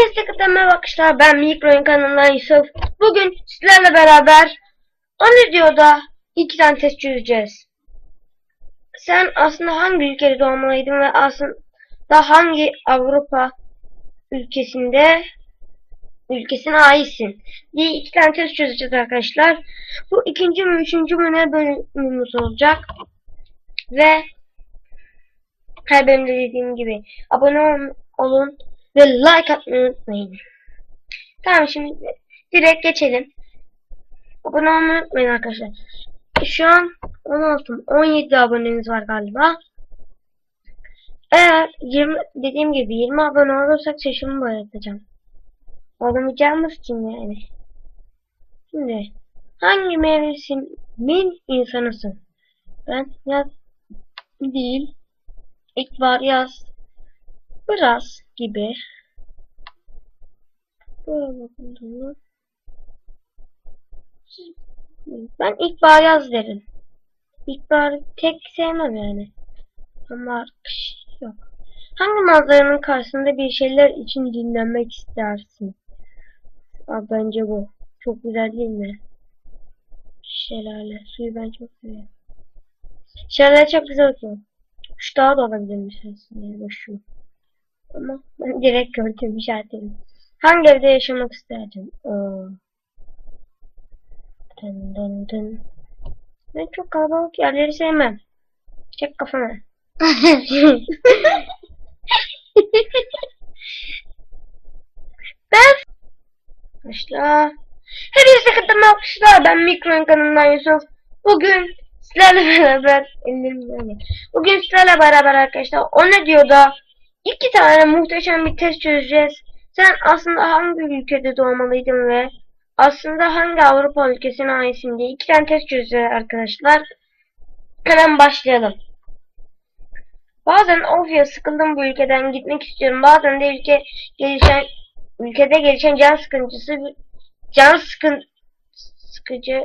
Hepinize kıtlama bakışlar. Ben Mikro'nun kanalından Yusuf. Bugün sizlerle beraber o videoda iki tane test çözeceğiz. Sen aslında hangi ülkede doğmalıydın ve aslında hangi Avrupa ülkesinde ülkesine aitsin diye iki tane test çözeceğiz arkadaşlar. Bu ikinci mi üçüncü mü bölümümüz olacak. Ve her bölümde dediğim gibi abone ol- olun ve like atmayı unutmayın. Tamam şimdi direkt geçelim. Abone olmayı unutmayın arkadaşlar. Şu an 16 mı? 17 aboneniz var galiba. Eğer 20 dediğim gibi 20 abone olursak saçımı boyatacağım. Olamayacağımız için yani. Şimdi hangi mevsimin insanısın? Ben yaz değil. İlkbahar yaz. Biraz gibi. Böyle bakın. Ben ilkbahar yaz derim. İlkbahar tek sevmem yani. Ama kış yok. Hangi manzaranın karşısında bir şeyler için dinlenmek istersin? Abi bence bu. Çok güzel değil mi? Şelale. Suyu ben çok seviyorum. Şelale çok güzel okuyor. Şu daha da olabilirmiş aslında. Şu. Ama ben direkt gördüm işaretledim. Hangi evde yaşamak isterdin? Oo. Dın dın dın. Ben çok kalabalık yerleri sevmem. Çek kafana. ben Başla. Hepinize kıtırma alkışlar. Ben Mikro'nun kanalından Yusuf. Bugün sizlerle beraber. Bugün sizlerle beraber arkadaşlar o ne diyor da iki tane muhteşem bir test çözeceğiz. Sen aslında hangi ülkede doğmalıydın ve aslında hangi Avrupa ülkesine aitsin diye iki tane test çözeceğiz arkadaşlar. Hemen başlayalım. Bazen of ya sıkıldım bu ülkeden gitmek istiyorum. Bazen de ülke gelişen ülkede gelişen can sıkıntısı can sıkın sıkıcı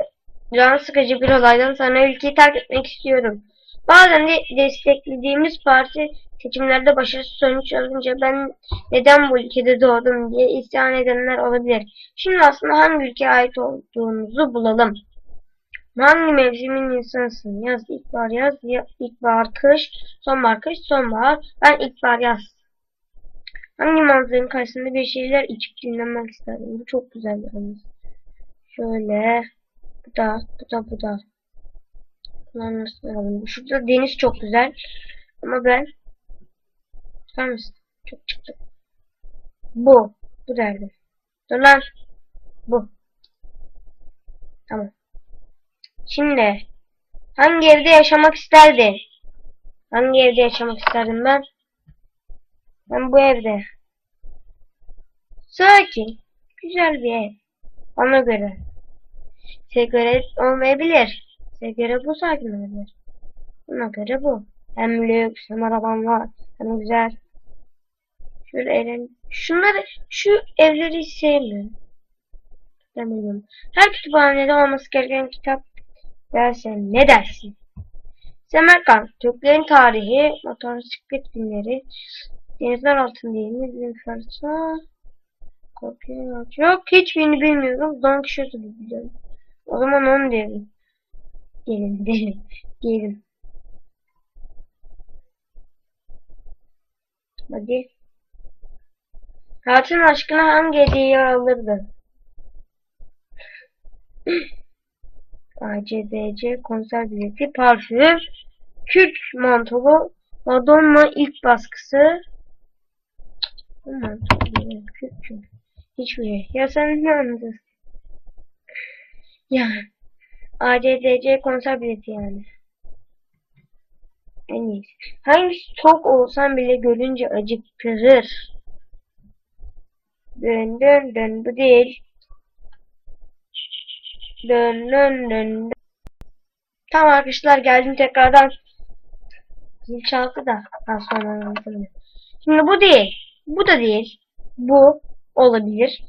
can sıkıcı bir olaydan sonra ülkeyi terk etmek istiyorum. Bazen de desteklediğimiz parti seçimlerde başarısız sonuç alınca ben neden bu ülkede doğdum diye isyan edenler olabilir. Şimdi aslında hangi ülkeye ait olduğumuzu bulalım. Hangi mevsimin insanısın? Yaz, ilkbahar, yaz, ya- ilkbahar, kış, sonbahar, kış, sonbahar. Ben ilkbahar, yaz. Hangi manzaranın karşısında bir şeyler içip dinlenmek isterdim? Bu çok güzel anı. Şöyle. Bu da, bu da, bu da. Bunlar nasıl alalım? Şurada deniz çok güzel. Ama ben Tutar mısın? Çok çıktı. Bu. Bu derdim. Dur lan. Bu. Tamam. Şimdi hangi evde yaşamak isterdin? Hangi evde yaşamak isterdim ben? Ben bu evde. Sakin. Güzel bir ev. Ona göre. Size göre olmayabilir. Size göre bu sakin olabilir. Ona göre bu. Hem lüks hem arabam var. Hem güzel. Şöyle eğlen. Şunları, şu evleri hiç sevmiyorum. Demiyorum. Her kütüphanede olması gereken kitap dersen ne dersin? Semerkant, Türklerin tarihi, motosiklet günleri, denizler altında yeni bilim fırsa, korkuyorum. Yok, hiçbirini bilmiyorum. Don Quixote'u biliyorum. O zaman onu diyelim. Gelin, diyelim. Gelin. Hadi. Hayatın aşkına hangi hediyeyi alırdın? ACDC konser bileti, parfüm, kürk mantolu, Madonna ilk baskısı. Kürk çünkü. Hiçbir şey. Ya sen ne anladın? Ya. ACDC konser bileti yani. En iyisi. Hangisi tok olsan bile görünce acıktırır. Dön dön dön bu değil. Dön dön dön. Tamam arkadaşlar geldim tekrardan. Zil çaldı da. Ha, sonra anlatırım. Şimdi bu değil. Bu da değil. Bu olabilir.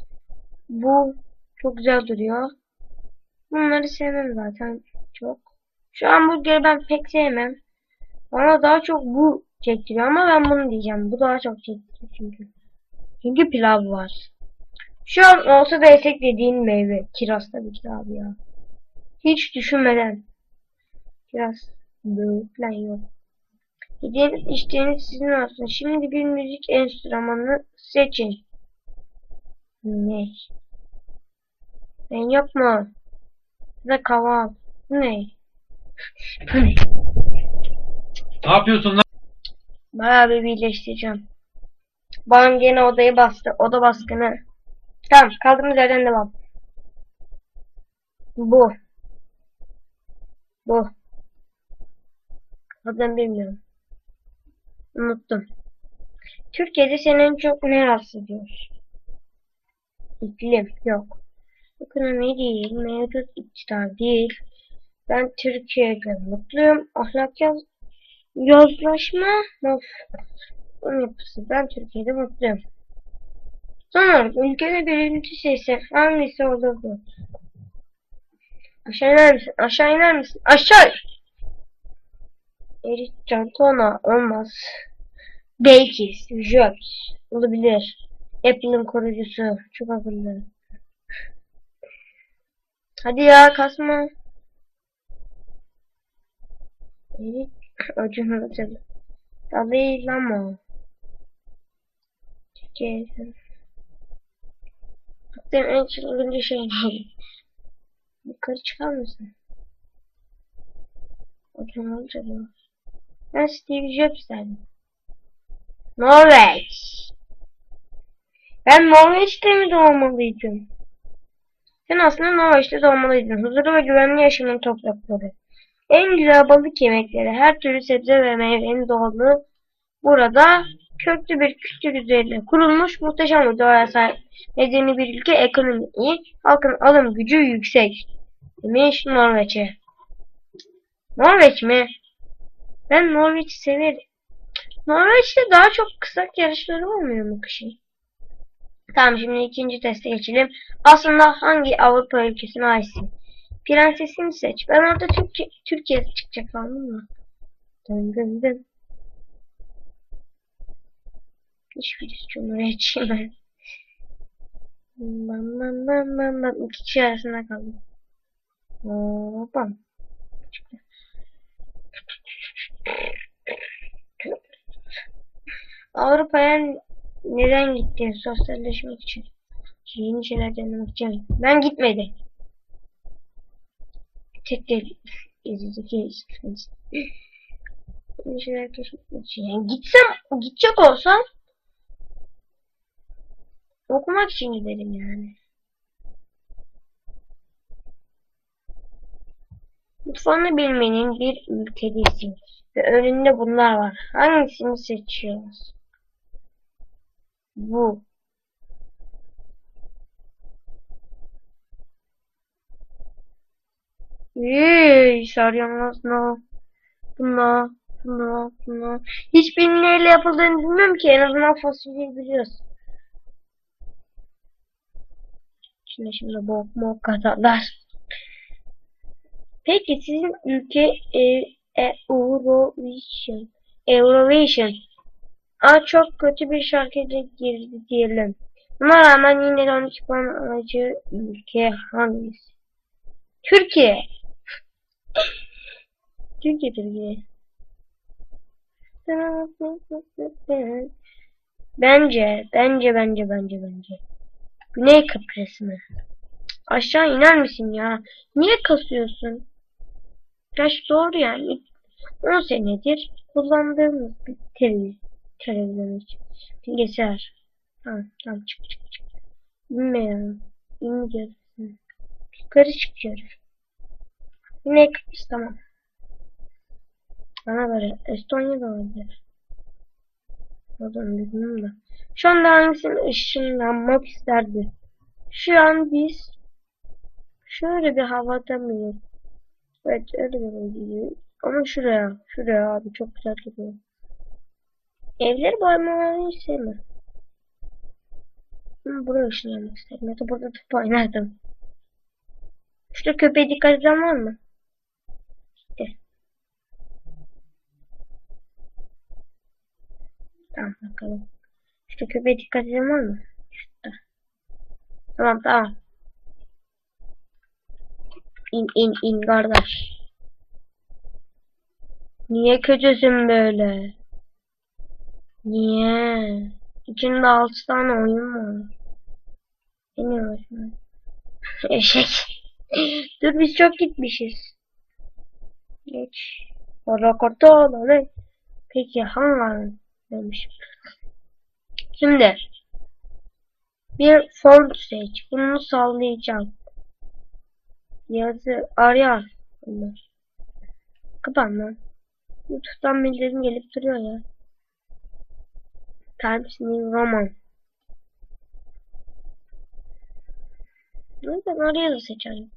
Bu çok güzel duruyor. Bunları sevmem zaten çok. Şu an burgeri ben pek sevmem. Bana daha çok bu çektiriyor ama ben bunu diyeceğim. Bu daha çok çektiriyor çünkü. Çünkü pilav var. Şu an olsa da yesek dediğin meyve. Kiraz tabii ki abi ya. Hiç düşünmeden. Kiraz. Falan yok. Yediğiniz içtiğiniz sizin olsun. Şimdi bir müzik enstrümanını seçin. Ne? Ben yok da kaval. Ne? Bu ne? Ne yapıyorsun lan? Bayağı bir birleştireceğim. Babam gene odayı bastı. Oda baskını. Tamam kaldığımız yerden devam. Bu. Bu. Adını bilmiyorum. Unuttum. Türkiye'de seni en çok ne rahatsız ediyor? İklim yok. Ekonomi değil, mevcut iktidar değil. Ben Türkiye'de mutluyum. Ahlak yaz yozlaşma of. Yapısı. Ben Türkiye'de mutluyum. Sonra ülkede birinci sesi hangisi olurdu? Aşağı iner misin? Aşağı iner misin? Aşağı! Eric Cantona olmaz. Belki Jobs olabilir. Apple'ın koruyucusu. Çok akıllı. Hadi ya kasma. Acun Ilıcalı. Dalai Lama. Türkiye'de. Baktığım en çılgınca şey ne? Yukarı çıkar mısın? Acun Ilıcalı. Ben Steve Jobs derdim. Norveç. Ben Norveç'te mi doğmalıydım? Sen aslında Norveç'te doğmalıydın. Huzurlu ve güvenli yaşamın toprakları. En güzel balık yemekleri, her türlü sebze ve meyvenin doğallığı burada köklü bir kültür üzerine kurulmuş muhteşem bir doğaya sahip medeni bir ülke ekonomi iyi, halkın alım gücü yüksek demiş Norveç'e. Norveç mi? Ben Norveç'i severim. Norveç'te daha çok kısak yarışları olmuyor mu kışın? Tamam şimdi ikinci teste geçelim. Aslında hangi Avrupa ülkesine aitsin? Prensesini seç. Ben orada Türkiye, Türkiye çıkacak sandım mı? Dın dın dın. Hiçbir cumhuriyetçiyim ben. Bam bam bam bam bam. İki kişi arasında kaldım. Çıktı. Avrupa'ya neden gittin? Sosyalleşmek için. Yeni şeyler denemek için. Ben gitmedim. Tek değil. Ezizdeki sıkıntı. Yeni şeyler keşfetmek için. Yani gitsem, gidecek olsam okumak için giderim yani. Mutfağını bilmenin bir ülkedesin. Ve önünde bunlar var. Hangisini seçiyoruz? Bu. Eee, sarıyamaz no. Buna, buna, buna. Hiçbirinin neyle yapıldığını bilmiyorum ki. En azından fasulyeyi biliyoruz. Şimdi şimdi bok katarlar. Peki sizin ülke e, e, Eurovision. Eurovision. Aa, çok kötü bir şarkıda girdi diyelim. Buna rağmen yine de 12 puan alacı ülke hangisi? Türkiye. Türkiye Türkiye. Bence, bence, bence, bence, bence. Güney Kıbrıs mı? Aşağı iner misin ya? Niye kasıyorsun? Yaş doğru yani. 10 senedir kullandığımız bir televiz televizyon için. Bilgisayar. Tamam, tamam çık çık çık. İnme ya. İnmeyeceğiz. Yukarı çıkıyoruz. Güney Kıbrıs tamam. Bana göre Estonya da olabilir. Zaman bilmiyorum da. Şu anda hangisini ışınlanmak isterdi? Şu an biz şöyle bir havada mıyız? Evet öyle bir gidiyor. Ama şuraya, şuraya abi çok güzel gidiyor. Evleri boyamalarını hiç sevmem. Ama buraya ışınlanmak isterim. Ya da burada top oynardım. Şurada köpeğe dikkat eden var mı? İşte. Tamam bakalım. Şu köpeğe dikkat edin var mı? Şurada. Tamam tamam. İn in in kardeş. Niye kötüsün böyle? Niye? İçinde altı tane oyun var. Beni uğraşma. Eşek. Dur biz çok gitmişiz. Geç. Rakorta olalım. Peki hangi demiş. Şimdi bir form seç. Bunu sallayacağım. Yazı arayan. Bunlar. Kapan lan. YouTube'dan bildirim gelip duruyor ya. Times New Roman. Nereden oraya da seçelim.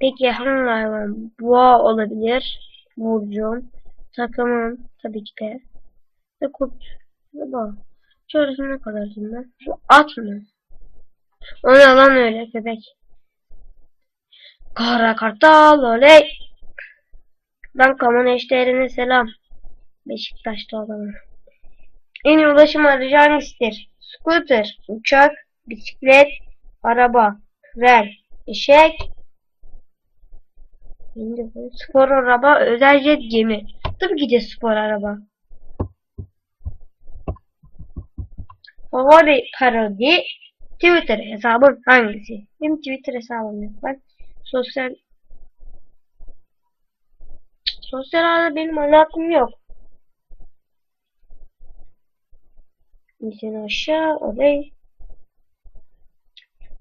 Peki hangi hayvan? Boğa olabilir. Burcum. Takımım tabii ki de. Ve kurt. Ve boğa. Şurası ne kadar şimdi? Şu at mı? O ne lan öyle köpek? Kara kartal oley. Ben kaman eşdeğerine selam. Beşiktaş'ta olanı. En iyi ulaşım aracı hangisidir? Scooter, uçak, bisiklet, araba, tren, eşek, spor araba, özel jet gemi. Tabii ki de spor araba. Favori parodi Twitter hesabın hangisi? Benim Twitter hesabım yok. Ben sosyal sosyal ağda benim alakam yok. İnsan aşağı oley.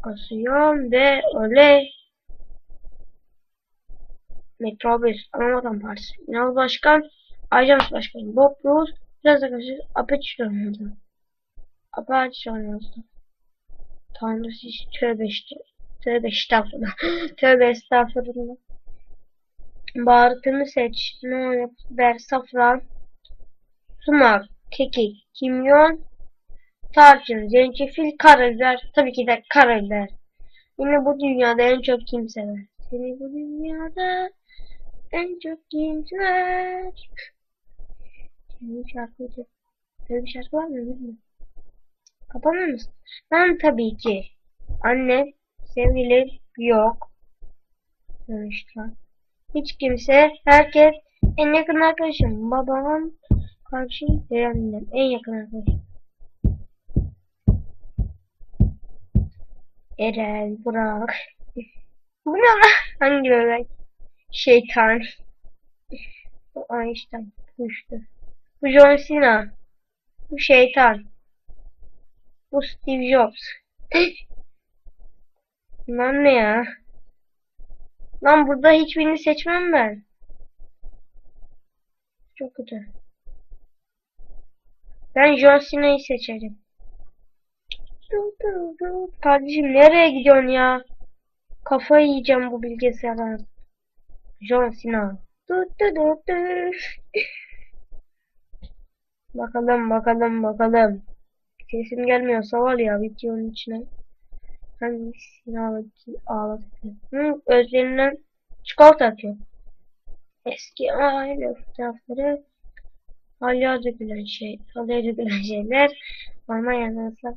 Kasıyorum ve oley. Metrobüs Anadolu Partisi Genel Başkan Ajans Başkanı Bob Bruce biraz da karşı Apache oynadı. Apache oynadı. Tanrı siz tövbe işte. Tövbe estağfurullah. tövbe estağfurullah. Baharatını seç. Ne yap? Ver safran. Sumak. Kekik. Kimyon. Tarçın. Zencefil. Karabiber. Tabii ki de karabiber. Yine bu dünyada en çok kim sever? Seni bu dünyada en çok kim sever? Senin şarkıcı. Böyle bir şarkı var mı bilmiyorum. Kapamıyor musun? Ben tabii ki. Anne, sevgili yok. Demişler. Hiç kimse, herkes, en yakın arkadaşım, babam, kardeşim, ve annem, en yakın arkadaşım. Eren, Burak. Bu ne lan? Hangi bebek? Şeytan. Bu Einstein. Kuştu. Bu John Cena. Bu şeytan. Bu Steve Jobs. Lan ne ya? Lan burada hiçbirini seçmem ben. Çok kötü. Ben John Cena'yı seçerim. Kardeşim nereye gidiyorsun ya? Kafayı yiyeceğim bu bilgisayardan. John Cena. Bakalım bakalım bakalım. Sesim gelmiyorsa var ya videonun içine. Hangisini ağlatayım? ağlatayım. Hı, özlerinden çikolata atıyor. Eski aile fotoğrafları hala dökülen şey, hala dökülen şeyler. Normal yanarsa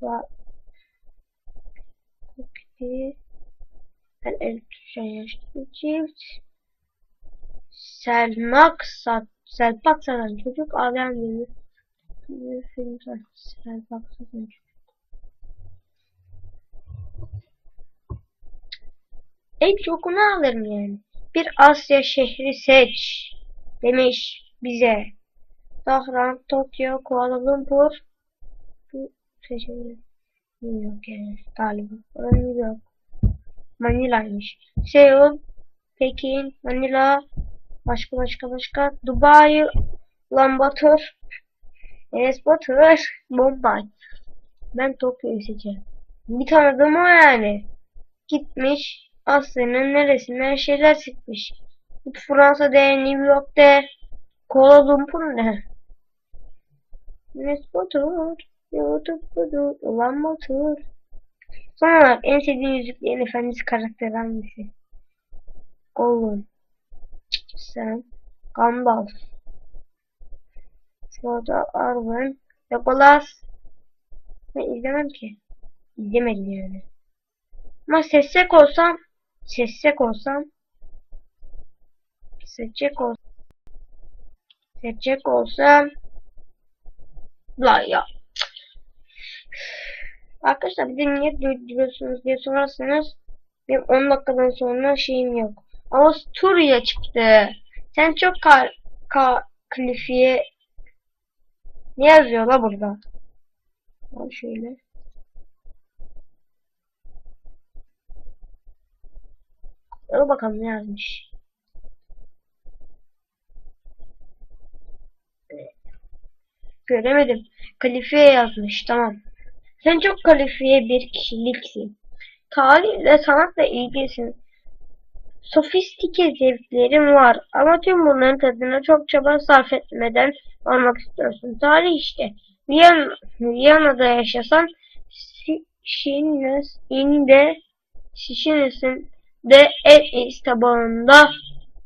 çift. Selmak sat, Selpak satan çocuk ağlayan bir bir film. Selpak satan çocuk. En çokunu alırım yani. Bir Asya şehri seç demiş bize. Tahran, Tokyo, Kuala Lumpur. Seçeneği. New York yani galiba. Orada New. Manila'ymış. Seul, Pekin, Manila, başka başka başka. Dubai, Lan Batur, Enes Bombay. Ben Tokyo'yu seçerim. Bir tanıdığım o yani. Gitmiş Asya'nın neresinden şeyler sıkmış. Fransa de, New York de, Kuala Lumpur ne? Enes. YouTube'da olan motor. Son olarak en sevdiğin Yüzüklerin Efendisi karakteri hangisi? Gollum. Sen. Gandalf. Frodo, Arwen, Legolas, Ben izlemem ki. İzlemedim yani. Ama seçecek olsam seçecek olsam seçecek ol seçecek olsam la ya Arkadaşlar bir de niye diyorsunuz diye sorarsanız benim 10 dakikadan sonra şeyim yok. Avusturya çıktı. Sen çok ka, ka klifiye ne yazıyor la burada? Al şöyle. Al bakalım ne yazmış. Göremedim. Kalifiye yazmış. Tamam. Sen çok kalifiye bir kişiliksin. Tarihle sanatla ilgilisin. Sofistike zevklerin var ama tüm bunların tadına çok çaba sarf etmeden almak istiyorsun. Tarih işte. Viyana, Viyana'da yaşasan Şişines inde Şişines'in de en üst tabağında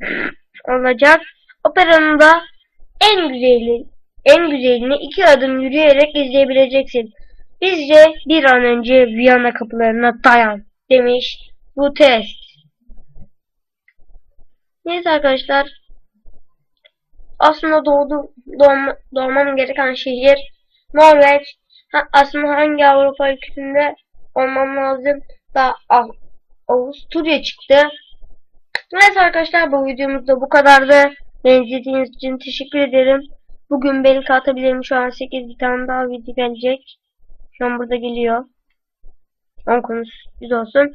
olacak. Operanın da en güzeli en güzelini iki adım yürüyerek izleyebileceksin. Bizce bir an önce Viyana kapılarına dayan demiş bu test. Neyse arkadaşlar. Aslında doğdu, doğma, doğmam gereken şehir Norveç. Ha, aslında hangi Avrupa ülkesinde olmam lazım da Av- Avusturya çıktı. Neyse arkadaşlar bu videomuz da bu kadardı. Beni izlediğiniz için teşekkür ederim. Bugün belki atabilirim. Şu an 8 bir tane daha video gelecek. Şu an burada geliyor. 10 konusu sürpriz olsun.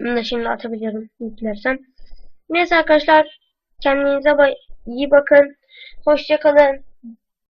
Bunu da şimdi atabilirim yüklersem. Neyse arkadaşlar kendinize iyi bakın. Hoşça kalın.